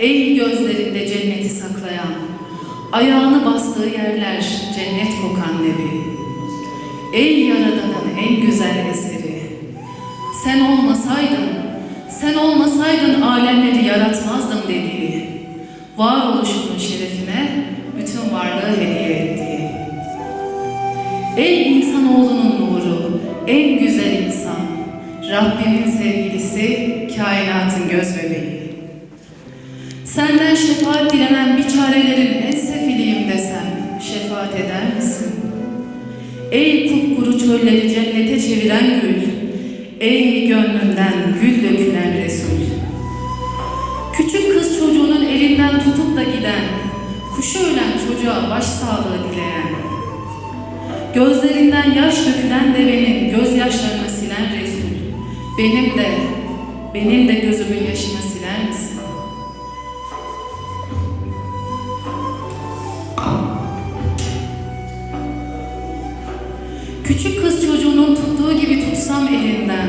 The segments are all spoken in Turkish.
Ey gözlerinde cenneti saklayan, ayağını bastığı yerler cennet kokan nebi. Ey yaradanın en güzel eseri, sen olmasaydın, sen olmasaydın alemleri yaratmazdım dediği, varoluşunun şerefine bütün varlığı hediye ettiği. Ey insanoğlunun nuru, en güzel insan, Rabbimin sevgilisi, kainatın göz bebeği. Senden şefaat dilenen biçarelerin en sefiliyim desem, şefaat eder misin? Ey kupkuru çölleri cennete çeviren gül, ey gönlünden gül dökülen Resul. Küçük kız çocuğunun elinden tutup da giden, kuşu ölen çocuğa başsağlığı dileyen, Gözlerinden yaş dökülen devenin gözyaşlarını silen Resul. Benim de, benim de gözümün yaşını siler misin? Küçük kız çocuğunun tuttuğu gibi tutsam elinden,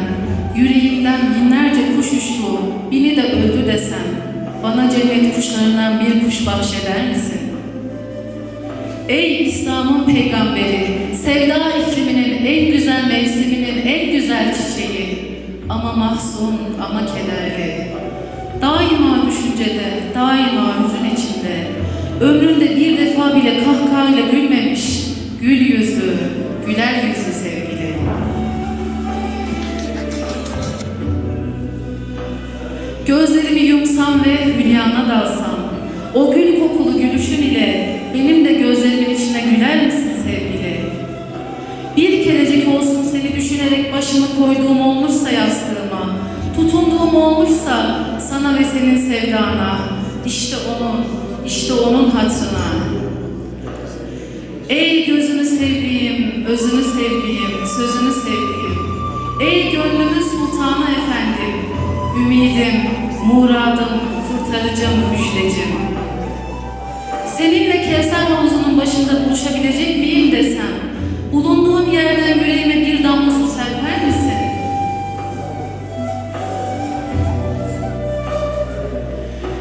yüreğimden binlerce kuş uçtu, bini de öldü desem, bana cennet kuşlarından bir kuş bahşeder misin? Ey İslam'ın peygamberi, sevda ikliminin en güzel mevsiminin en güzel çiçeği, ama mahzun, ama kederli. Daima düşüncede, daima hüzün içinde, ömründe bir defa bile kahkahayla gülmemiş, gül yüzlü, güler yüzlü sevgili. Gözlerimi yumsam ve hülyana dalsam, o gül kokulu gülüşün ile benim de gözlerimin içine güler misin sevgili? Bir kerecik olsun seni düşünerek başımı koyduğum olmuşsa yastığıma, tutunduğum olmuşsa sana ve senin sevdana, işte onun, işte onun hatırına. Ey gözünü sevdiğim, özünü sevdiğim, sözünü sevdiğim, ey gönlümün sultanı efendim, ümidim, muradım, kurtarıcım, müjdecim. Seninle Kevser havuzunun başında buluşabilecek miyim desem, bulunduğum yerden yüreğime bir damla su serper misin?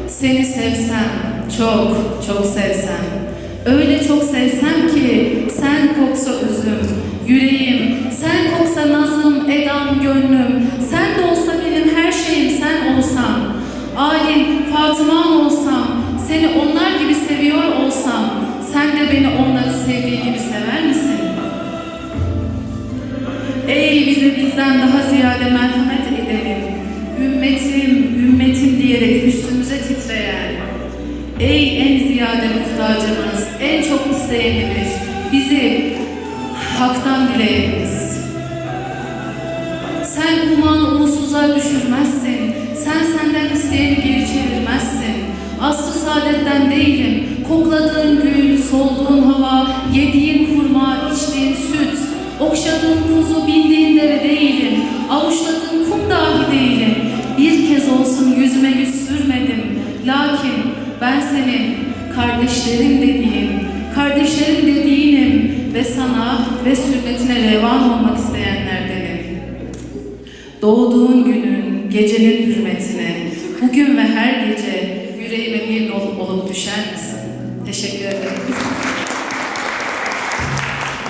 Seni sevsem, çok, çok sevsem, öyle çok sevsem ki sen koksa özüm, yüreğim, sen koksa nazım, edam, gönlüm, sen de olsa benim her şeyim sen olsan, alim, Fatıman olsam, seni onlar gibi seviyor olsam, sen de beni onları sevdiği gibi sever misin? Ey bize bizden daha ziyade merhamet edelim. Ümmetim, ümmetim diyerek üstümüze titreyen. Ey en ziyade muhtacımız, çok isteyenimiz, bizi haktan dileyenimiz. Sen umanı ulusuzluğa düşürmezsin. Sen senden isteyeni geri çevirmezsin. Aslı saadetten değilim. Kokladığın gül, solduğun hava, yediğin hurma, içtiğin süt. Okşadığın kuzu, bindiğin deve değilim. Avuçladığın kum dahi değilim. Bir kez olsun yüzüme yüz sürmedim. Lakin ben senin kardeşlerin dediğin, kardeşlerin dediğinim ve sana ve sünnetine revan olmak isteyenlerdenim. Doğduğun günün, gecenin hürmetine, bugün ve her gece yüreğime bir ol- olup düşer misin? Teşekkür ederim.